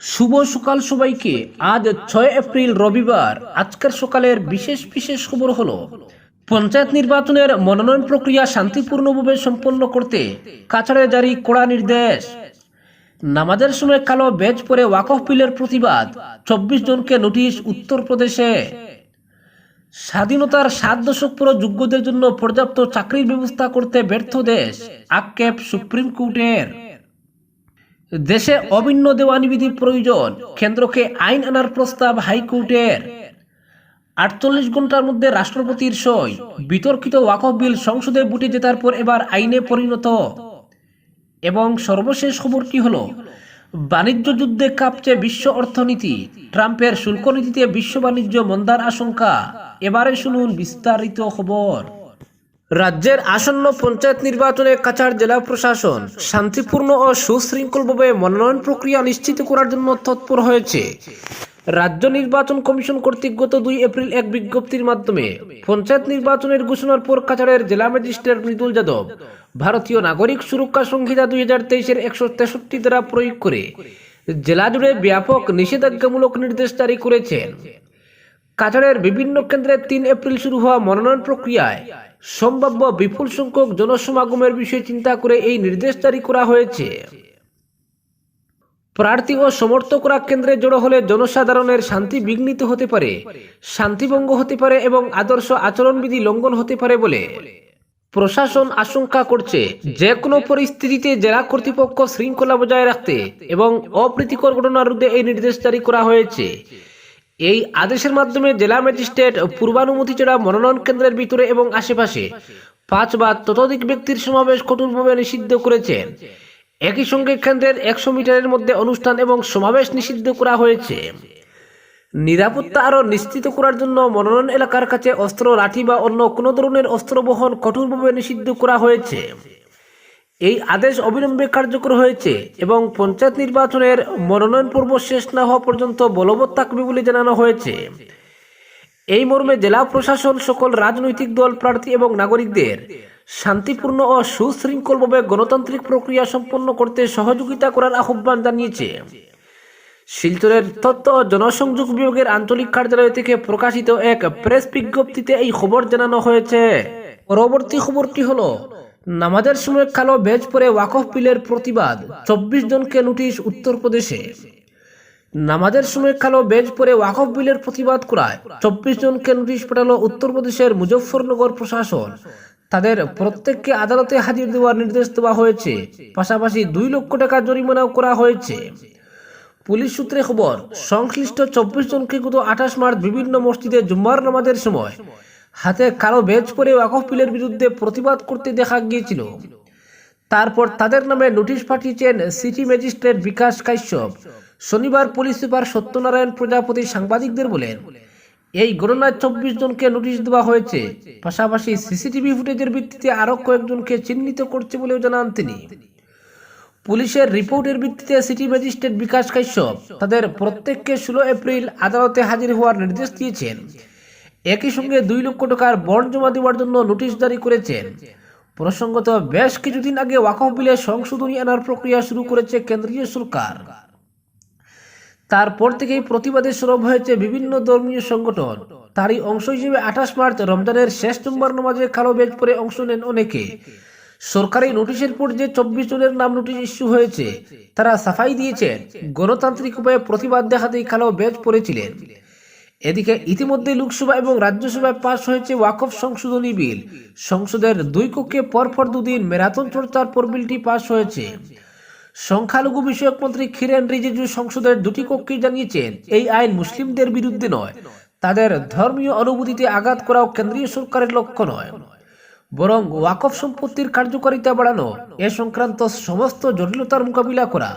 শুভ সকাল সবাইকে। আজ ছয় এপ্রিল রবিবার। আজকের সকালের বিশেষ বিশেষ খবর হলো, পঞ্চায়েত নির্বাচনের মনোনয়ন প্রক্রিয়া শান্তিপূর্ণভাবে সম্পন্ন করতে কাছাড়ে জারি কড়া নির্দেশ। নামাজের সময় কালো বেজ পরে ওয়াকফ বিলের প্রতিবাদ, চব্বিশ জনকে নোটিশ উত্তরপ্রদেশে স্বাধীনতার সাত দশক পুরো যোগ্যদের জন্য পর্যাপ্ত চাকরির ব্যবস্থা করতে ব্যর্থ দেশ, আক্ষেপ সুপ্রিম কোর্টের। দেশে অভিন্ন দেওয়ানি বিধি প্রয়োজন। কেন্দ্রকে আইন আনার প্রস্তাব হাইকোর্টের। আটচল্লিশ ঘণ্টার মধ্যে রাষ্ট্রপতির সই। বিতর্কিত ওয়াকফ বিল সংসদে বুটে জেতার পর এবার আইনে পরিণত। এবং সর্বশেষ খবরটি হলো, বাণিজ্য যুদ্ধে কাঁপছে বিশ্ব অর্থনীতি। ট্রাম্পের শুল্ক নীতিতে বিশ্ব বাণিজ্য মন্দার আশঙ্কা। এবারে শুনুন বিস্তারিত খবর। রাজ্যের আসন্ন পঞ্চায়েত নির্বাচনে কাছাড় জেলা প্রশাসন শান্তিপূর্ণ ও সুশৃঙ্খলভাবে মনোনয়ন প্রক্রিয়া নিশ্চিত করার জন্য তৎপর হয়েছে। রাজ্য নির্বাচন কমিশন কর্তৃক গত দুই এপ্রিল এক বিজ্ঞপ্তির মাধ্যমে পঞ্চায়েত নির্বাচনের ঘোষণার পর কাছাড়ের জেলা ম্যাজিস্ট্রেট মৃদুল যাদব ভারতীয় নাগরিক সুরক্ষা সংহিতা দুই হাজার তেইশের একশো তেষট্টি দ্বারা প্রয়োগ করে জেলা জুড়ে ব্যাপক নিষেধাজ্ঞামূলক নির্দেশ জারি করেছেন। কাছাড়ের বিভিন্ন কেন্দ্রে তিন এপ্রিল শুরু হওয়া মনোনয়ন প্রক্রিয়ায় সম্ভাব্য বিপুল সংখ্যক জনসমাগমের বিষয়ে চিন্তা করে এই নির্দেশ জারি করা হয়েছে। প্রার্থী ও সমর্থকরা কেন্দ্রে জড়ো হলে জনসাধারণের শান্তি বিঘ্নিত হতে পারে, শান্তিভঙ্গ হতে পারে এবং আদর্শ আচরণবিধি লঙ্ঘন হতে পারে বলে প্রশাসন আশঙ্কা করছে। যে কোনো পরিস্থিতিতে জেলা কর্তৃপক্ষ শৃঙ্খলা বজায় রাখতে এবং অপ্রীতিকর ঘটনার বিরুদ্ধে এই নির্দেশ জারি করা হয়েছে। এই আদেশের মাধ্যমে জেলা ম্যাজিস্ট্রেট পূর্বানুমতি ছাড়া মনোনয়ন কেন্দ্রের ভিতরে এবং আশেপাশে পাঁচ বা ততোধিক ব্যক্তির সমাবেশ কঠোরভাবে নিষিদ্ধ করেছেন একই সঙ্গে কেন্দ্রের একশো মিটারের মধ্যে অনুষ্ঠান এবং সমাবেশ নিষিদ্ধ করা হয়েছে। নিরাপত্তা আরও নিশ্চিত করার জন্য মনোনয়ন এলাকার কাছে অস্ত্র, লাঠি বা অন্য কোনো ধরনের অস্ত্র বহন কঠোরভাবে নিষিদ্ধ করা হয়েছে। এই আদেশ অবিলম্বে কার্যকর হয়েছে এবং পঞ্চায়েত নির্বাচনের মনোনয়ন পর্ব শেষ না হওয়া পর্যন্ত বলবৎ থাকবে বলে জানানো হয়েছে। এই মর্মে জেলা প্রশাসন সকল রাজনৈতিক দল, প্রার্থী এবং নাগরিকদের শান্তিপূর্ণ ও সুশৃঙ্খলভাবে গণতান্ত্রিক প্রক্রিয়া সম্পন্ন করতে সহযোগিতা করার আহ্বান জানিয়েছে। শিলচরের তথ্য ও জনসংযোগ বিভাগের আঞ্চলিক কার্যালয় থেকে প্রকাশিত এক প্রেস বিজ্ঞপ্তিতে এই খবর জানানো হয়েছে। পরবর্তী খবরটি হলো নামাজের সময় কালো বেজ পরে ওয়াকফ বিলের প্রতিবাদ। চব্বিশ জনকে নোটিশ উত্তরপ্রদেশে। নামাজের সময় কালো বেজ পরে ওয়াকফ বিলের প্রতিবাদ করায় চব্বিশ জনকে নোটিশ পাঠালো উত্তরপ্রদেশের মুজফ্ফরনগর প্রশাসন। তাদের প্রত্যেককে আদালতে হাজির দেওয়ার নির্দেশ দেওয়া হয়েছে। পাশাপাশি দুই লক্ষ টাকা জরিমানাও করা হয়েছে। পুলিশ সূত্রে খবর, সংশ্লিষ্ট চব্বিশ জনকে গত আঠাশ মার্চ বিভিন্ন মসজিদে জুম্মার নামাজের সময় হাতে কালো বেজ পরে ওয়াকফ বিলের বিরুদ্ধে প্রতিবাদ করতে দেখা গিয়েছিল। তারপর তাদের নামে নোটিশ পাঠিয়েছেন সিটি ম্যাজিস্ট্রেট বিকাশ কাশ্যপ। শনিবার পুলিশ সুপার সত্যনারায়ণ প্রজাপতি সাংবাদিকদের বলেন, এই ঘটনায় চব্বিশ জনকে নোটিশ দেওয়া হয়েছে। পাশাপাশি সিসিটিভি ফুটেজের ভিত্তিতে আরও কয়েকজনকে চিহ্নিত করছে বলেও জানান তিনি। পুলিশের রিপোর্টের ভিত্তিতে সিটি ম্যাজিস্ট্রেট বিকাশ কাশ্যপ তাদের প্রত্যেককে ষোলো এপ্রিল আদালতে হাজির হওয়ার নির্দেশ দিয়েছেন। একই সঙ্গে দুই লক্ষ টাকার বন্ড জমা দেওয়ার জন্য নোটিশ জারি করেছেন। প্রসঙ্গত, বেশ কিছুদিন আগে ওয়াকফ বিলে সংশোধনী আনার প্রক্রিয়া শুরু করেছে কেন্দ্রীয় সরকার। তারপর থেকেই প্রতিবাদে সরব হয়েছে বিভিন্ন ধর্মীয় সংগঠন। তারই অংশ হিসেবে আঠাশ মার্চ রমজানের শেষ নম্বর নামাজে কালো বেজ পরে অংশ নেন অনেকে। সরকারি নোটিশের পর যে চব্বিশ জনের নাম নোটিশ ইস্যু হয়েছে, তারা সাফাই দিয়েছেন। গণতান্ত্রিক উপায়ে প্রতিবাদ দেখাতেই কালো বেজ পড়েছিলেন এদিকে ইতিমধ্যে লোকসভা এবং রাজ্যসভায় পাশ হয়েছে ওয়াকফ সংশোধনী বিল। সংসদের দুই কক্ষে পরপর দুদিন ম্যারাথন চর্চার পর বিলটি পাশ হয়েছে। সংখ্যালঘু বিষয়ক মন্ত্রী খিরেন রিজিজু সংসদের দুটি কক্ষে জানিয়েছেন, এই আইন মুসলিমদের বিরুদ্ধে নয়। তাদের ধর্মীয় অনুভূতিতে আঘাত করাও কেন্দ্রীয় সরকারের লক্ষ্য নয়। বরং ওয়াকফ সম্পত্তির কার্যকারিতা বাড়ানো, এ সংক্রান্ত সমস্ত জটিলতার মোকাবিলা করা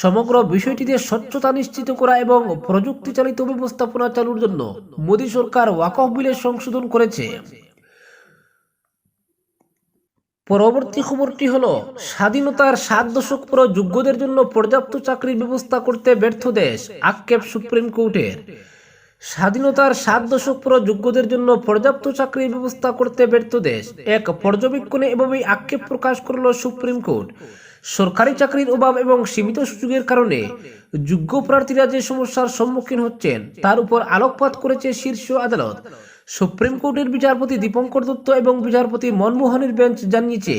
সমগ্র বিষয়টিতে স্বচ্ছতা নিশ্চিত করা এবং প্রযুক্তি চালিত ব্যবস্থাপনা চালুর জন্য মোদী সরকার ওয়াকফ বিলে সংশোধন করেছে। পরবর্তী খবরটি হলো, স্বাধীনতার সাত দশক পর যোগ্যদের জন্য পর্যাপ্ত চাকরির ব্যবস্থা করতে ব্যর্থ দেশ, আক্ষেপ সুপ্রিম কোর্টের। স্বাধীনতার সাত দশক পর যোগ্যদের জন্য পর্যাপ্ত চাকরির ব্যবস্থা করতে ব্যর্থ দেশ। এক পর্যবেক্ষণে এভাবেই আক্ষেপ প্রকাশ করল সুপ্রিম কোর্ট। সরকারি চাকরির অভাব এবং সীমিত সুযোগের কারণে যোগ্য প্রার্থীরা যে সমস্যার সম্মুখীন হচ্ছেন, তার উপর আলোকপাত করেছে শীর্ষ আদালত। সুপ্রিম কোর্টের বিচারপতি দীপঙ্কর দত্ত এবং বিচারপতি মনমোহনের বেঞ্চ জানিয়েছে,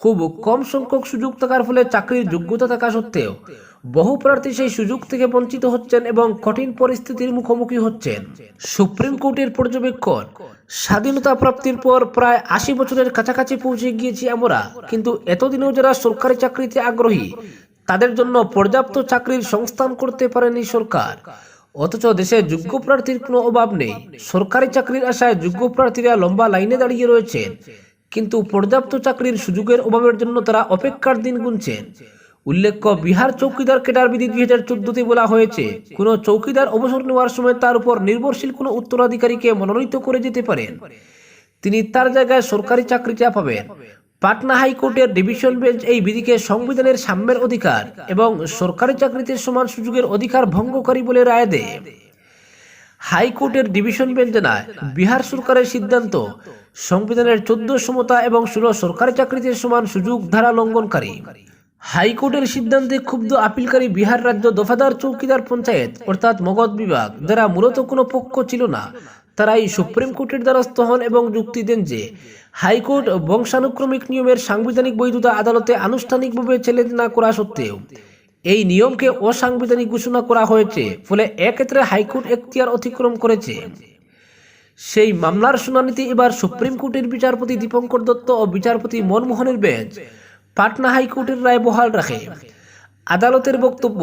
খুব কম সংখ্যক সুযোগ থাকার ফলে চাকরির যোগ্যতা থাকা সত্ত্বেও বহু প্রার্থী সেই সুযোগ থেকে বঞ্চিত হচ্ছেন এবং কঠিন পরিস্থিতির মুখোমুখি হচ্ছেন। সুপ্রিম কোর্টের পর্যবেক্ষণ, স্বাধীনতা প্রাপ্তির পর প্রায় আশি বছরের কাছাকাছি পৌঁছে গিয়েছি আমরা। কিন্তু এতদিনেও যারা সরকারি চাকরিতে আগ্রহী, তাদের জন্য পর্যাপ্ত চাকরির সংস্থান করতে পারেনি সরকার। অথচ দেশে যোগ্য প্রার্থীর কোনো অভাব নেই। সরকারি চাকরির আশায় যোগ্য প্রার্থীরা লম্বা লাইনে দাঁড়িয়ে রয়েছেন। কিন্তু পর্যাপ্ত চাকরির সুযোগের অভাবের জন্য তারা অপেক্ষার দিন গুনছেন। উল্লেখ্য, বিহার চৌকিদার কেডার বিধি দুই হাজার চোদ্দতে বলা হয়েছে, কোনো চৌকিদার অবসর নেওয়ার সময় তার উপর নির্ভরশীল কোনো উত্তরাধিকারীকে মনোনীত করে যেতে পারেন। তিনি তার জায়গায় সরকারি চাকরিটা পাবেন। পাটনা হাইকোর্টের ডিভিশন বেঞ্চ এই বিধিকে সংবিধানের সাম্যের অধিকার এবং সরকারি চাকরিতে সমান সুযোগের অধিকার ভঙ্গকারী বলে রায় দেয়। হাইকোর্টের ডিভিশন বেঞ্চ জানায়, বিহার সরকারের সিদ্ধান্ত, সংবিধানের চোদ্দ সমতা এবং ষোলো সরকারি চাকরিতে সমান সুযোগ ধারা লঙ্ঘনকারী। হাইকোর্টের সিদ্ধান্তে ক্ষুব্ধ আপিলকারী বিহার রাজ্য দফাদার চৌকিদার পঞ্চায়েত, অর্থাৎ মগধ বিভাগ, যারা মূলত কোনো পক্ষ ছিল না, তারাই সুপ্রিম কোর্টের দ্বারস্থ হন এবং যুক্তি দেন যে, হাইকোর্ট বংশানুক্রমিক নিয়মের সাংবিধানিক বৈধতা আদালতে আনুষ্ঠানিকভাবে চ্যালেঞ্জ না করা সত্ত্বেও, এই নিয়মকে অসাংবিধানিক ঘোষণা করা হয়েছে, ফলে এক্ষেত্রে হাইকোর্ট এখতিয়ার অতিক্রম করেছে। সেই মামলার শুনানিতে এবার সুপ্রিম কোর্টের বিচারপতি দীপঙ্কর দত্ত ও বিচারপতি মনমোহনের বেঞ্চ পাটনা হাইকোর্টের রায় বহাল রাখে। আদালতের বক্তব্য,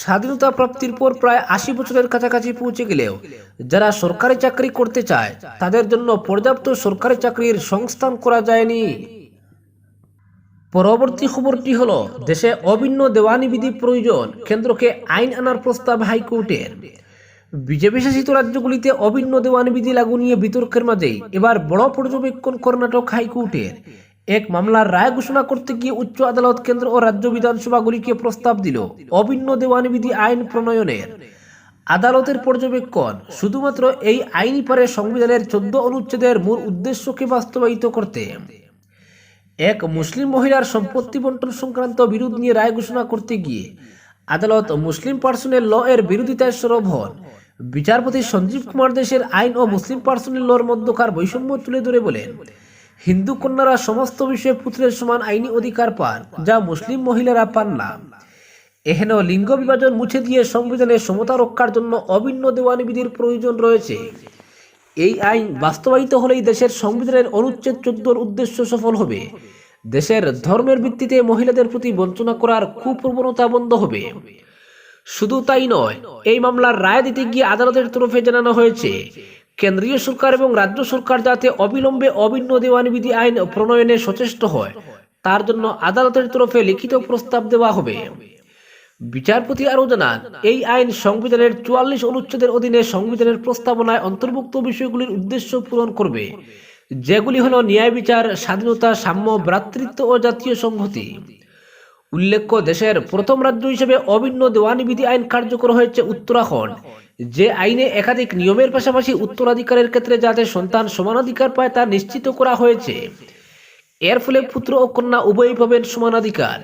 স্বাধীনতা প্রাপ্তির পর প্রায় আশি বছরের কাছাকাছি পৌঁছে গেলেও যারা সরকারি চাকরি করতে চায়, তাদের জন্য পর্যাপ্ত সরকারি চাকরির সংস্থান করা যায়নি। পরবর্তী খবরটি হল, দেশে অভিন্ন দেওয়ানি বিধি প্রয়োজন কেন্দ্রকে আইন আনার প্রস্তাব হাইকোর্টের। বিজেপি শাসিত রাজ্যগুলিতে অভিন্ন দেওয়ানি বিধি লাগু নিয়ে বিতর্কের মাঝেই এবার বড় পর্যবেক্ষণ কর্ণাটক হাইকোর্টের। এক মামলার রায় ঘোষণা করতে গিয়ে উচ্চ আদালত কেন্দ্র ও রাজ্য বিধানসভাগুলিকে প্রস্তাব দিল অভিন্ন দেওয়ানি বিধি আইন প্রণয়নের। আদালতের পর্যবেক্ষণ, শুধুমাত্র এই আইনই পারে সংবিধানের চোদ্দ অনুচ্ছেদের মূল উদ্দেশ্যকে বাস্তবায়িত করতে। এক মুসলিম মহিলার সম্পত্তি বন্টন সংক্রান্ত বিরোধ নিয়ে রায় ঘোষণা করতে গিয়ে আদালত মুসলিম পার্সোনেল ল এর বিরোধিতায় সরব হন। বিচারপতি সঞ্জীব কুমার দেশের আইন ও মুসলিম পার্সোনেল লর মধ্যকার বৈষম্য তুলে ধরে বলেন হিন্দু কন্যারা সমস্ত বিষয়ে পুত্রের সমান আইনি অধিকার পান, যা মুসলিম মহিলারা পান না। এহেন লিঙ্গ বিভাজন মুছে দিয়ে সংবিধানের সমতা রক্ষার জন্য অভিন্ন দেওয়ানি বিধির প্রয়োজন রয়েছে। এই আইন বাস্তবায়িত হলেই দেশের সংবিধানের অনুচ্ছেদ চোদ্দোর উদ্দেশ্য সফল হবে। দেশের ধর্মের ভিত্তিতে মহিলাদের প্রতি বঞ্চনা করার কুপ্রবণতা বন্ধ হবে। শুধু তাই নয়, এই মামলার রায় দিতে গিয়ে আদালতের তরফে জানানো হয়েছে কেন্দ্রীয় সরকার এবং রাজ্য সরকার যাতে অবিলম্বে অভিন্ন দেওয়ানি বিধি আইন প্রণয়নে সচেষ্ট হয়, তার জন্য আদালতের তরফে লিখিত প্রস্তাব দেওয়া হবে। বিচারপতি আরও জানান, এই আইন সংবিধানের চুয়াল্লিশ অনুচ্ছেদের অধীনে সংবিধানের প্রস্তাবনায় অন্তর্ভুক্ত বিষয়গুলির উদ্দেশ্য পূরণ করবে, যেগুলি হল ন্যায় বিচার, স্বাধীনতা, সাম্য, ভ্রাতৃত্ব ও জাতীয় সংহতি। উল্লেখ্য, দেশের প্রথম রাজ্য হিসেবে অভিন্ন দেওয়ানি বিধি আইন কার্যকর হয়েছে উত্তরাখণ্ড। যে আইনে একাধিক নিয়মের পাশাপাশি উত্তরাধিকারের ক্ষেত্রে যাতে সন্তান সমানাধিকার পায় তা নিশ্চিত করা হয়েছে। এর ফলে পুত্র ও কন্যা উভয়ই পাবেন সমানাধিকার।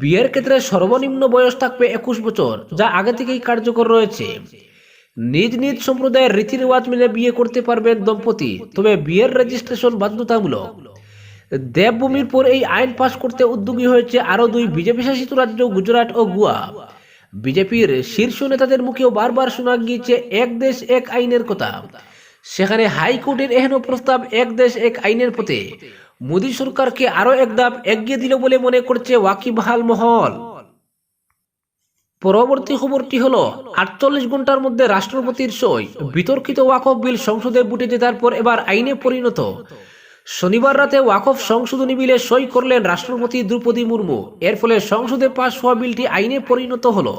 বিয়ের ক্ষেত্রে সর্বনিম্ন বয়স থাকবে একুশ বছর, যা আগে থেকেই কার্যকর রয়েছে। নিজ নিজ সম্প্রদায়ের রীতি রেওয়াজ মেনে বিয়ে করতে পারবেন দম্পতি, তবে বিয়ের রেজিস্ট্রেশন বাধ্যতামূলক। দেবভূমির পর এই আইন পাশ করতে উদ্যোগী হয়েছে আরও দুই বিজেপি শাসিত রাজ্য, গুজরাট ও গোয়া। বিজেপির শীর্ষ নেতাদের মুখেও বারবার শোনা গিয়েছে, এক দেশ, এক আইনের কথা। সেখানে হাইকোর্টের এহেন প্রস্তাব, এক দেশ, এক আইনের পথে। মোদী সরকারকে আরও এক ধাপ এগিয়ে দিল বলে মনে করছে ওয়াকিবহাল মহল। পরবর্তী খবরটি হলো, আটচল্লিশ ঘণ্টার মধ্যে রাষ্ট্রপতির সই। বিতর্কিত ওয়াকফ বিল সংসদে বুটে জেতার পর এবার আইনে পরিণত। শনিবার রাতে ওয়াকফ সংশোধনী বিলে সই করলেন রাষ্ট্রপতি দ্রৌপদী মুর্মু। এর ফলে সংসদে পাশ হওয়া বিলটি আইনে পরিণত হলো।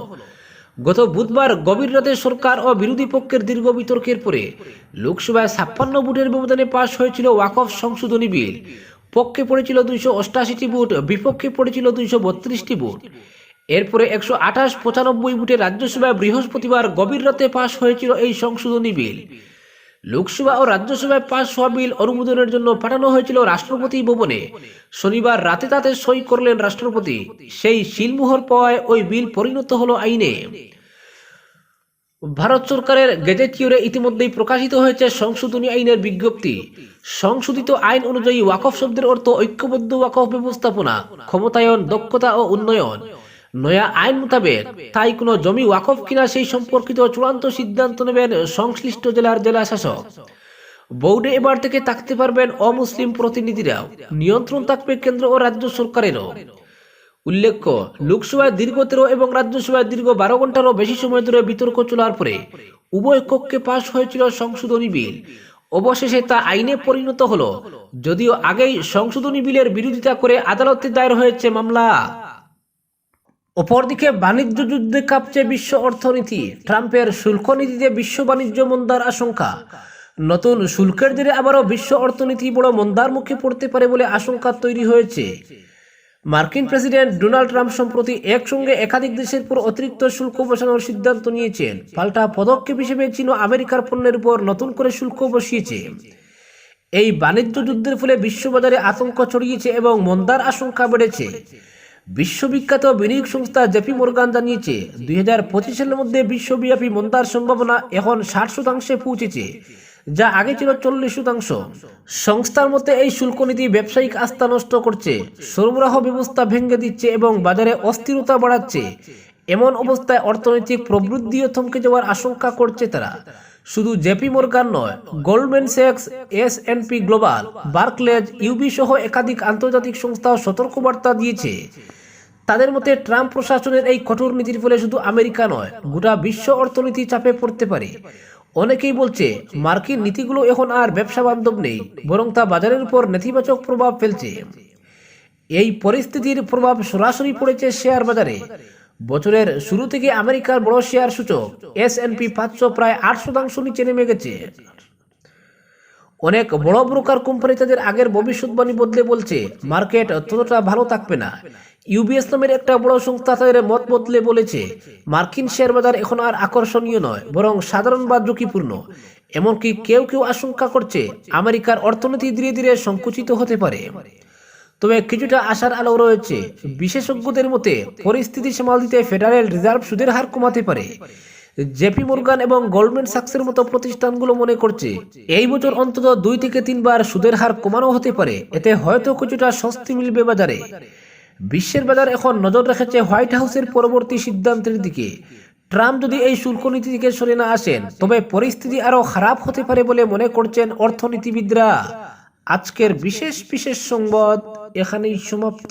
গত বুধবার গভীর রাতে সরকার ও বিরোধী পক্ষের দীর্ঘ বিতর্কের পরে লোকসভায় ছাপ্পান্ন ভোটের ব্যবধানে পাশ হয়েছিল ওয়াকফ সংশোধনী বিল। পক্ষে পড়েছিল দুইশো অষ্টাশিটি ভোট, বিপক্ষে পড়েছিল দুইশো বত্রিশটি ভোট। এরপরে একশো আঠাশ পঁচানব্বই ভোটে রাজ্যসভায় বৃহস্পতিবার গভীর রাতে পাশ হয়েছিল এই সংশোধনী বিল। লোকসভা ও রাজ্যসভায় পাশ হওয়া বিল অনুমোদনের জন্য পাঠানো হয়েছিল রাষ্ট্রপতি ভবনে। শনিবার রাতে তাতে সই করলেন রাষ্ট্রপতি। সেই শিলমোহর পাওয়ায় ওই বিল পরিণত হলো আইনে। ভারত সরকারের গেজেটিয়রে ইতিমধ্যেই প্রকাশিত হয়েছে সংশোধনী আইনের বিজ্ঞপ্তি। সংশোধিত আইন অনুযায়ী ওয়াকফ শব্দের অর্থ ঐক্যবদ্ধ ওয়াকফ ব্যবস্থাপনা, ক্ষমতায়ন, দক্ষতা ও উন্নয়ন। নয়া আইন মোতাবেক তাই কোনো জমি ওয়াকফ কিনা সেই সম্পর্কিত চূড়ান্ত সিদ্ধান্ত নেবেন সংশ্লিষ্ট জেলার জেলা শাসক। বোর্ডে এবার থেকে থাকতে পারবেন অমুসলিম প্রতিনিধিরাও। নিয়ন্ত্রণ থাকবে কেন্দ্র ও রাজ্য সরকারেরও। উল্লেখ্য, লোকসভায় দীর্ঘ তেরো এবং রাজ্যসভায় দীর্ঘ বারো ঘন্টারও বেশি সময় ধরে বিতর্ক চলার পরে উভয় কক্ষে পাশ হয়েছিল সংশোধনী বিল। অবশেষে তা আইনে পরিণত হলো। যদিও আগেই সংশোধনী বিলের বিরোধিতা করে আদালতে দায়ের হয়েছে মামলা। অপরদিকে বাণিজ্য যুদ্ধে কাঁপছে বিশ্ব অর্থনীতি। ট্রাম্পের শুল্ক নীতিতে বিশ্ব বাণিজ্য মন্দার আশঙ্কা। নতুন শুল্কের জেরে আবারও বিশ্ব অর্থনীতি বড় মন্দার মুখে পড়তে পারে বলে আশঙ্কা তৈরি হয়েছে। মার্কিন প্রেসিডেন্ট ডোনাল্ড ট্রাম্প সম্প্রতি একসঙ্গে একাধিক দেশের উপর অতিরিক্ত শুল্ক বসানোর সিদ্ধান্ত নিয়েছেন। পাল্টা পদক্ষেপ হিসেবে চীন আমেরিকার পণ্যের উপর নতুন করে শুল্ক বসিয়েছে। এই বাণিজ্য যুদ্ধের ফলে বিশ্ববাজারে আতঙ্ক ছড়িয়েছে এবং মন্দার আশঙ্কা বেড়েছে। বিশ্ববিখ্যাত বিনিয়োগ সংস্থা জেপি মোরগান জানিয়েছে, দুই হাজার পঁচিশ সালের মধ্যে বিশ্বব্যাপী মন্দার সম্ভাবনা এখন ষাট শতাংশে পৌঁছেছে, যা আগে ছিল চল্লিশ শতাংশ। সংস্থার মতে এই শুল্ক নীতি ব্যবসায়িক আস্থা নষ্ট করছে, সরবরাহ ব্যবস্থা ভেঙে দিচ্ছে এবং বাজারে অস্থিরতা বাড়াচ্ছে। এমন অবস্থায় অর্থনৈতিক প্রবৃদ্ধিও থমকে যাওয়ার আশঙ্কা করছে তারা। শুধু জেপি মোরগান নয়, Goldman sax, S P global, Barclays, UB সহ একাধিক আন্তর্জাতিক সংস্থাও সতর্কবার্তা দিয়েছে। তাদের মতে ট্রাম্প প্রশাসনের এই কঠোর নীতির ফলে শুধু আমেরিকা নয়, গোটা বিশ্ব অর্থনীতি চাপে পড়তে পারে। অনেকেই বলছে, মার্কিন নীতিগুলো এখন আর ব্যবসা বান্ধব নেই, বরং তা বাজারের উপর নেতিবাচক প্রভাব ফেলছে। এই পরিস্থিতির প্রভাব সরাসরি পড়েছে শেয়ার বাজারে। বছরের শুরু থেকে আমেরিকার বড় শেয়ার সূচক এস এন পি পাঁচশো প্রায় আট শতাংশ নিচে নেমে গেছে। অনেক বড় ব্রোকার কোম্পানি তাদের আগের ভবিষ্যৎবাণী বদলে বলছে, মার্কেট ততটা ভালো থাকবে না। ইউবিএস নামের একটা বড় সংস্থা তাদের মত বদলে বলেছে, মার্কিন শেয়ার বাজার এখন আর আকর্ষণীয় নয়, বরং সাধারণ বা ঝুঁকিপূর্ণ। এমনকি কেউ কেউ আশঙ্কা করছে, আমেরিকার অর্থনীতি ধীরে ধীরে সংকুচিত হতে পারে। তবে কিছুটা আশার আলো রয়েছে, বিশেষজ্ঞদের মতে পরিস্থিতি সামাল দিতে ফেডারেল রিজার্ভ সুদের হার কমাতে পারে। জেপি মোরগান এবং গোল্ডম্যান সাক্সের মতো প্রতিষ্ঠানগুলো মনে করছে, এই বছর অন্তত দুই থেকে তিনবার সুদের হার কমানো হতে পারে। এতে হয়তো কিছুটা স্বস্তি মিলবে বাজারে। বিশ্বের বাজার এখন নজর রেখেছে হোয়াইট হাউসের পরবর্তী সিদ্ধান্তের দিকে। ট্রাম্প যদি এই শুল্ক নীতি থেকে সরে না আসেন, তবে পরিস্থিতি আরও খারাপ হতে পারে বলে মনে করছেন অর্থনীতিবিদরা। আজকের বিশেষ বিশেষ সংবাদ এখানেই সমাপ্ত।